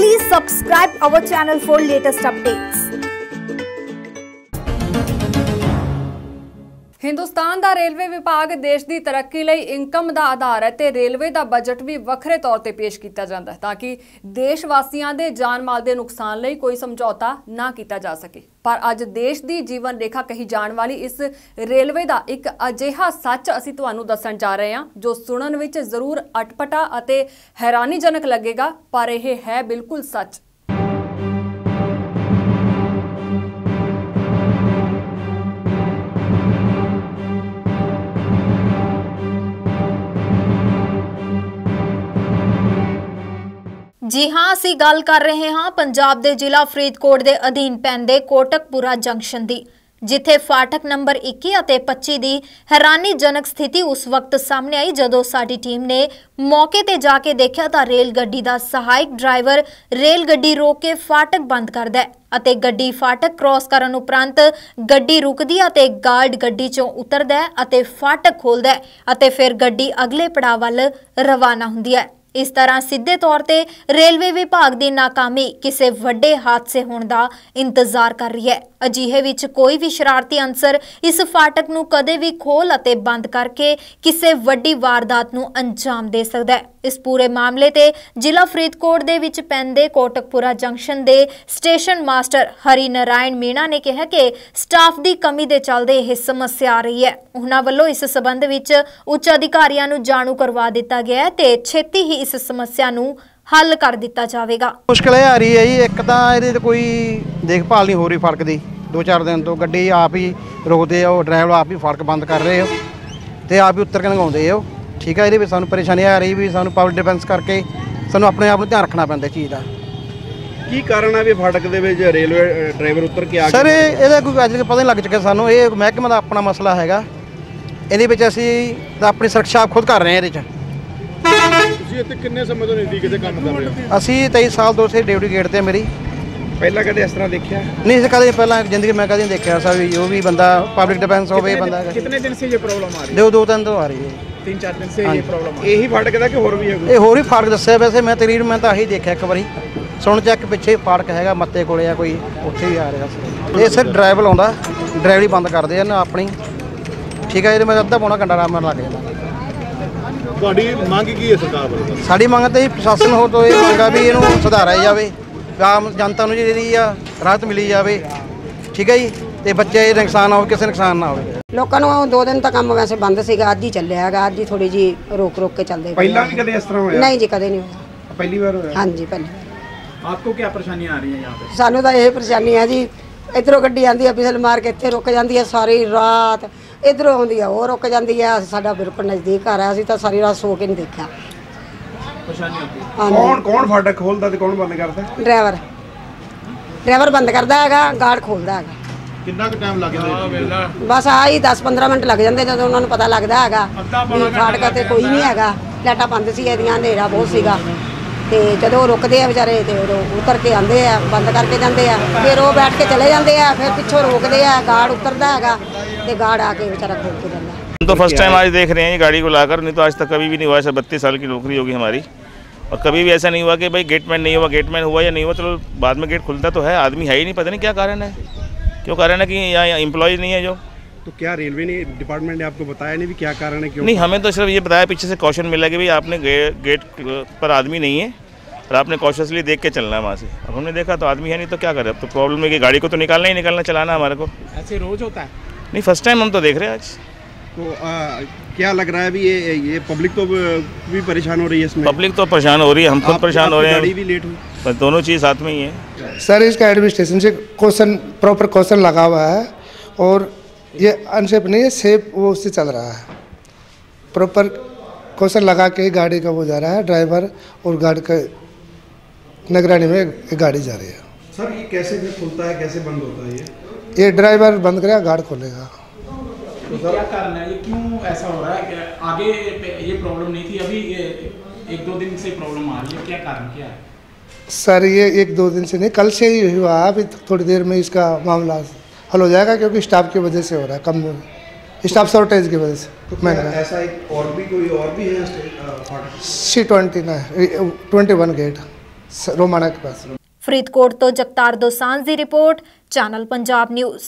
Please subscribe our channel for latest updates. Hindustan the railway ਵਿਭਾਗ ਦੇਸ਼ ਦੀ ਤਰੱਕੀ ਲਈ ਇਨਕਮ ਦਾ ਆਧਾਰ ਹੈ ਤੇ ਰੇਲਵੇ ਦਾ ਬਜਟ ਵੀ ਵੱਖਰੇ ਤੌਰ ਤੇ ਪੇਸ਼ ਕੀਤਾ ਜਾਂਦਾ ਹੈ ਤਾਂ ਕਿ ਦੇਸ਼ ਵਾਸੀਆਂ ਦੇ ਜਾਨ ਮਾਲ ਦੇ ਨੁਕਸਾਨ ਲਈ ਕੋਈ ਸਮਝੌਤਾ ਨਾ ਕੀਤਾ ਜਾ ਸਕੇ। ਪਰ ਅੱਜ ਦੇਸ਼ ਦੀ ਜੀਵਨ ਰੇਖਾ ਕਹੀ ਜਾਣ ਵਾਲੀ ਇਸ ਰੇਲਵੇ ਦਾ ਇੱਕ ਅਜਿਹਾ ਸੱਚ ਅਸੀਂ ਤੁਹਾਨੂੰ ਦੱਸਣ ਜਾ ਰਹੇ ਹਾਂ, ਜੋ ਸੁਣਨ ਵਿੱਚ ਜ਼ਰੂਰ ਅਟਪਟਾ ਅਤੇ ਹੈਰਾਨੀਜਨਕ ਲੱਗੇਗਾ, ਪਰ ਇਹ ਹੈ ਬਿਲਕੁਲ ਸੱਚ। ਜੀ ਹਾਂ, ਅਸੀਂ ਗੱਲ ਕਰ ਰਹੇ ਹਾਂ ਪੰਜਾਬ ਦੇ ਜ਼ਿਲ੍ਹਾ ਫਰੀਦਕੋਟ ਦੇ ਅਧੀਨ ਪੈਂਦੇ ਕੋਟਕਪੁਰਾ ਜੰਕਸ਼ਨ ਦੀ, ਜਿੱਥੇ ਫਾਟਕ ਨੰਬਰ 21 ਅਤੇ 25 ਦੀ ਹੈਰਾਨੀਜਨਕ ਸਥਿਤੀ ਉਸ ਵਕਤ ਸਾਹਮਣੇ ਆਈ, ਜਦੋਂ ਸਾਡੀ ਟੀਮ ਨੇ ਮੌਕੇ ਤੇ ਜਾ ਕੇ ਦੇਖਿਆ ਤਾਂ ਰੇਲ ਗੱਡੀ ਦਾ ਸਹਾਇਕ ਡਰਾਈਵਰ ਰੇਲ ਗੱਡੀ ਰੋਕ ਕੇ ਫਾਟਕ ਬੰਦ ਕਰਦਾ ਹੈ ਅਤੇ ਗੱਡੀ ਫਾਟਕ ਕ੍ਰਾਸ ਕਰਨ ਉਪਰੰਤ ਗੱਡੀ ਰੁਕਦੀ ਹੈ ਅਤੇ ਗਾਰਡ ਗੱਡੀ ਚੋਂ ਉਤਰਦਾ ਹੈ ਅਤੇ ਫਾਟਕ ਖੋਲਦਾ ਹੈ ਅਤੇ ਫਿਰ ਗੱਡੀ ਅਗਲੇ ਪੜਾਅ ਵੱਲ ਰਵਾਨਾ ਹੁੰਦੀ ਹੈ। ਇਸ ਤਰ੍ਹਾਂ ਸਿੱਧੇ ਤੌਰ ਤੇ ਰੇਲਵੇ ਵਿਭਾਗ ਦੀ ਨਾਕਾਮੀ ਕਿਸੇ ਵੱਡੇ ਹਾਦਸੇ ਹੋਣ ਦਾ ਇੰਤਜ਼ਾਰ ਕਰ ਰਹੀ ਹੈ। ਅਜਿਹੇ ਵਿੱਚ ਕੋਈ ਵੀ ਸ਼ਰਾਰਤੀ ਅੰਸਰ ਇਸ ਫਾਟਕ ਨੂੰ ਕਦੇ ਵੀ ਖੋਲ ਅਤੇ ਬੰਦ ਕਰਕੇ ਕਿਸੇ ਵੱਡੀ ਵਾਰਦਾਤ ਨੂੰ ਅੰਜਾਮ ਦੇ ਸਕਦਾ ਹੈ। ਇਸ ਪੂਰੇ ਮਾਮਲੇ ਤੇ ਜ਼ਿਲ੍ਹਾ ਫਰੀਦਕੋਟ ਦੇ ਵਿੱਚ ਪੈਂਦੇ ਕੋਟਕਪੁਰਾ ਜੰਕਸ਼ਨ ਦੇ ਸਟੇਸ਼ਨ ਮਾਸਟਰ ਹਰੀ ਨਾਰਾਇਣ ਮੀਣਾ ਨੇ ਕਿਹਾ ਕਿ ਸਟਾਫ ਦੀ ਕਮੀ ਦੇ ਚੱਲਦੇ ਇਹ ਸਮੱਸਿਆ ਆ ਰਹੀ ਹੈ। ਉਹਨਾਂ ਵੱਲੋਂ ਇਸ ਸਬੰਧ ਵਿੱਚ ਉੱਚ ਅਧਿਕਾਰੀਆਂ ਨੂੰ ਜਾਣੂ ਕਰਵਾ ਦਿੱਤਾ ਗਿਆ ਹੈ ਤੇ ਛੇਤੀ ਹੀ ਇਸ ਸਮੱਸਿਆ ਨੂੰ ਹੱਲ ਕਰ ਦਿੱਤਾ ਜਾਵੇਗਾ। ਮੁਸ਼ਕਲ ਇਹ ਆ ਰਹੀ ਹੈ ਜੀ, ਇੱਕ ਤਾਂ ਇਹਦੇ 'ਤੇ ਕੋਈ ਦੇਖਭਾਲ ਨਹੀਂ ਹੋ ਰਹੀ ਫੜਕ ਦੀ। ਦੋ ਚਾਰ ਦਿਨ ਤੋਂ ਗੱਡੀ ਆਪ ਹੀ ਰੋਕਦੇ ਆ, ਉਹ ਡਰਾਈਵਰ ਆਪ ਹੀ ਫੜਕ ਬੰਦ ਕਰ ਰਹੇ ਹੋ ਤੇ ਆਪ ਹੀ ਉੱਤਰ ਕੇ ਲੰਘਾਉਂਦੇ ਆ ਠੀਕ ਹੈ ਇਹਦੇ ਵਿੱਚ ਸਾਨੂੰ ਪਰੇਸ਼ਾਨੀ ਆ ਰਹੀ ਵੀ ਸਾਨੂੰ ਪਬਲਿਕ ਡਿਫੈਂਸ ਕਰਕੇ ਸਾਨੂੰ ਆਪਣੇ ਆਪ ਨੂੰ ਧਿਆਨ ਰੱਖਣਾ ਪੈਂਦਾ ਇਸ ਚੀਜ਼ ਦਾ। ਕੀ ਕਾਰਨ ਹੈ ਵੀ ਫਾਟਕ ਦੇ ਵਿੱਚ ਰੇਲਵੇ ਡਰਾਈਵਰ ਉੱਤਰ ਕੇ ਆ ਸਰ ਇਹ- ਇਹਦਾ ਕੋਈ ਅੱਜ ਪਤਾ ਨਹੀਂ ਲੱਗ ਚੁੱਕਿਆ ਸਾਨੂੰ। ਇਹ ਮਹਿਕਮੇ ਦਾ ਆਪਣਾ ਮਸਲਾ ਹੈਗਾ। ਇਹਦੇ ਵਿੱਚ ਅਸੀਂ ਤਾਂ ਆਪਣੀ ਸੁਰੱਖਿਆ ਆਪ ਖੁਦ ਕਰ ਰਹੇ ਹਾਂ ਇਹਦੇ 'ਚ। ਤੁਸੀਂ ਇੱਥੇ ਕਿੰਨੇ ਸਮੇਂ ਤੋਂ ਨਜ਼ਦੀਕ ਦੇ ਕੰਮ ਕਰ ਰਹੇ ਹੋ? ਅਸੀਂ 23 ਸਾਲ ਤੋਂ ਸੇ ਡਿਊਟੀ ਗੇਟ ਤੇ ਮੇਰੀ। ਪਹਿਲਾਂ ਕਦੇ ਇਸ ਤਰ੍ਹਾਂ ਦੇਖਿਆ ਨਹੀਂ ਅਸੀਂ ਕਦੇ ਪਹਿਲਾਂ ਜ਼ਿੰਦਗੀ ਮੈਂ ਕਦੇ ਨਹੀਂ ਦੇਖਿਆ ਸਰ ਵੀ ਜੋ ਵੀ ਬੰਦਾ ਪਬਲਿਕ ਡਿਫੈਂਸ ਹੋਵੇ ਬੰਦਾ कितने दिन से ये प्रॉब्लम आ रही ਦੋ ਦੋ ਦਿਨ ਤੋਂ ਆ ਰਹੀ ਹੈ है तीन चार दिन से हाँ ये जी। प्रॉब्लम आ रही ਇਹੀ ਫਾਟਕ ਦਾ ਕਿ ਹੋਰ ਵੀ ਹੈ ਕੋਈ ਇਹ ਹੋਰ ਵੀ ਫਾਟਕ ਦੱਸਿਆ ਵੈਸੇ ਮੈਂ ਤਕਰੀਰ ਮੈਂ ਤਾਂ ਆਹੀ ਦੇਖਿਆ ਇੱਕ ਵਾਰੀ ਸੁਣ ਚੱਕ ਪਿੱਛੇ ਫਾਟਕ ਹੈਗਾ ਮੱਤੇ ਕੋਲੇ ਆ ਕੋਈ ਉੱਥੇ ਹੀ ਆ ਰਿਹਾ ਸੀ ਇਹ ਸਿਰ ਡਰਾਈਵਰ ਆਉਂਦਾ ਡਰਾਈਵਰੀ ਬੰਦ ਕਰਦੇ ਆ ਨਾ ਆਪਣੀ ਠੀਕ ਹੈ ਇਹਦੇ ਮੈਂ ਅੱਧਾ ਪੌਣਾ ਘੰਟਾ ਆਰਾਮ ਨਾਲ ਲੱਗ ਜਾਂਦਾ ਤੁਹਾਡੀ ਮੰਗ ਕੀ ਹੈ ਸਰਕਾਰ ਵੱਲੋਂ ਸਾਡੀ ਮੰਗ ਤੇ ਪ੍ਰਸ਼ਾਸਨ ਹੋ ਤੋਂ ਇਹ ਮੰਗਾ ਵੀ ਇਹਨੂੰ ਸੁਧਾਰਿਆ ਜਾਵੇ ਆਮ ਜਨਤਾ ਨੂੰ ਜਿਹੜੀ ਆ ਰਾਹਤ ਮਿਲੀ ਜਾਵੇ। ਠੀਕ ਹੈ ਜੀ? ਤੇ ਬੱਚੇ ਦਾ ਨੁਕਸਾਨ ਹੋਵੇ ਕਿਸੇ ਨੁਕਸਾਨ ਨਾ ਹੋਵੇ। ਲੋਕਾਂ ਨੂੰ ਦੋ ਦਿਨ ਤਾਂ ਕੰਮ ਵੈਸੇ ਬੰਦ ਸੀਗਾ ਅੱਜ ਹੀ ਚੱਲਿਆ ਹੈਗਾ ਅੱਜ ਹੀ ਥੋੜੀ ਜੀ ਰੋਕ ਰੋਕ ਕੇ ਚੱਲਦੇ ਪਹਿਲਾਂ ਵੀ ਕਦੇ ਇਸ ਤਰ੍ਹਾਂ ਹੋਇਆ? ਨਹੀਂ ਜੀ ਕਦੇ ਨਹੀਂ ਹੋਇਆ। ਪਹਿਲੀ ਵਾਰ ਹੋਇਆ? ਹਾਂਜੀ ਪਹਿਲੀ ਆਪਕੋ ਕੀ ਪਰੇਸ਼ਾਨੀਆਂ ਆ ਰਹੀਆਂ ਯਹਾਂ ਸਾਨੂੰ ਤਾਂ ਇਹ ਪਰੇਸ਼ਾਨੀ ਆ ਜੀ ਇਧਰੋਂ ਗੱਡੀ ਆਂਦੀ ਆ ਫਿਸਲ ਮਾਰ ਕੇ ਇੱਥੇ ਰੁਕ ਜਾਂਦੀ ਆ ਸਾਰੀ ਰਾਤ ਇਧਰੋਂ ਆਉਂਦੀ ਆ ਉਹ ਰੁਕ ਜਾਂਦੀ ਆ ਸਾਡਾ ਬਿਲਕੁਲ ਨਜ਼ਦੀਕ ਘਰ ਆ ਅਸੀਂ ਤਾਂ ਸਾਰੀ ਰਾਤ ਸੋ ਕੇ ਨਹੀਂ ਦੇਖਿਆ। परेशानी होती है ਹਾਂਜੀ ਕੌਣ ਕੌਣ ਫਾਟਕ ਖੋਲਦਾ ਤੇ ਕੌਣ ਬੰਦ ਕਰਦਾ ਡਰਾਈਵਰ ਡਰਾਈਵਰ ਬੰਦ ਕਰਦਾ ਹੈਗਾ ਗਾਰਡ ਖੋਲਦਾ ਹੈਗਾ ਕਿੰਨਾ ਕੁ ਟਾਈਮ ਲੱਗ ਜਾਂਦਾ ਬਸ ਆ ਹੀ 10-15 ਮਿੰਟ ਲੱਗ ਜਾਂਦੇ ਜਦੋਂ ਉਹਨਾਂ ਨੂੰ ਪਤਾ ਲੱਗਦਾ ਹੈਗਾ ਵੀ ਫਾਟਕ ਤੇ ਕੋਈ ਨਹੀਂ ਹੈਗਾ ਲਾਈਟਾਂ ਬੰਦ ਸੀ ਇਹਦੀਆਂ ਹਨੇਰਾ ਬਹੁਤ ਸੀਗਾ ਤੇ ਜਦੋਂ ਉਹ ਰੁਕਦੇ ਆ ਵਿਚਾਰੇ ਤੇ ਉਦੋਂ ਉਤਰ ਕੇ ਆਉਂਦੇ ਆ ਬੰਦ ਕਰਕੇ ਜਾਂਦੇ ਆ ਫਿਰ ਉਹ ਬੈਠ ਕੇ ਚਲੇ ਜਾਂਦੇ ਆ ਫਿਰ ਪਿੱਛੋਂ ਰੋਕਦੇ ਆ ਗਾਰਡ ਉਤਰਦਾ ਹੈਗਾ ਤੇ ਗਾਰਡ ਆ ਕੇ ਵਿਚਾਰਾ ਖੋਲ ਕੇ ਜਾਂਦਾ हम तो फर्स्ट टाइम आज देख रहे हैं ये गाड़ी को लाकर नहीं तो आज तक कभी भी नहीं हुआ ऐसा बत्तीस साल की नौकरी होगी हमारी और कभी भी ऐसा नहीं हुआ कि भाई गेटमैन नहीं हुआ गेटमैन हुआ या नहीं हुआ चलो बाद में गेट खुलता तो है आदमी है ही नहीं पता नहीं क्या कारण है। क्यों कारण है कि यहाँ एम्प्लॉय नहीं है जो? तो क्या रेलवे ने डिपार्टमेंट ने आपको बताया नहीं भी क्या कारण है क्यों? नहीं हमें तो सिर्फ़ ये बताया पीछे से कॉशन मिला कि भाई आपने गे, गेट पर आदमी नहीं है और आपने कॉशियसली देख के चलना है वहाँ से। अब हमने देखा तो आदमी है नहीं तो क्या करें? अब तो प्रॉब्लम है कि गाड़ी को तो निकालना ही निकालना चलाना है हमारे को। ऐसे रोज होता है? नहीं फ़र्स्ट टाइम हम तो देख रहे हैं आज। तो आ, क्या लग रहा है अभी ये ये पब्लिक तो भी परेशान हो रही है इसमें? पब्लिक तो परेशान हो रही है हम खुद परेशान हो रहे गाड़ी हैं भी लेट हुई। दोनों चीज़ साथ में ही है। सर इसका एडमिनिस्ट्रेशन से क्वेश्चन प्रॉपर क्वेश्चन लगा हुआ है और ये अनसेफ नहीं है सेफ़ वो उससे चल रहा है। प्रॉपर क्वेश्चन लगा के गाड़ी का वो जा रहा है ड्राइवर और गाड़ी का निगरानी में गाड़ी जा रही है। सर ये कैसे खुलता है कैसे बंद होता है ये? ये ड्राइवर बंद करेगा गार्ड खोलेगा। तो क्या कारण है? ये क्यों ऐसा हो रहा है आगे ये प्रॉब्लम नहीं थी अभी ये एक दो दिन से प्रॉब्लम आ रही है। क्या कारण क्या है? सर ये एक दो दिन से नहीं कल से ही हुआ है अभी थोड़ी देर में इसका मामला हल हो जाएगा क्योंकि स्टाफ की वजह से हो रहा है कम स्टाफ शॉर्टेज की वजह से। तो मैं ऐसा एक और भी कोई और भी है C twenty nine twenty one gate Romana के पास। फरीदकोट तो जगतार दोसांझ की रिपोर्ट चैनल पंजाब न्यूज़।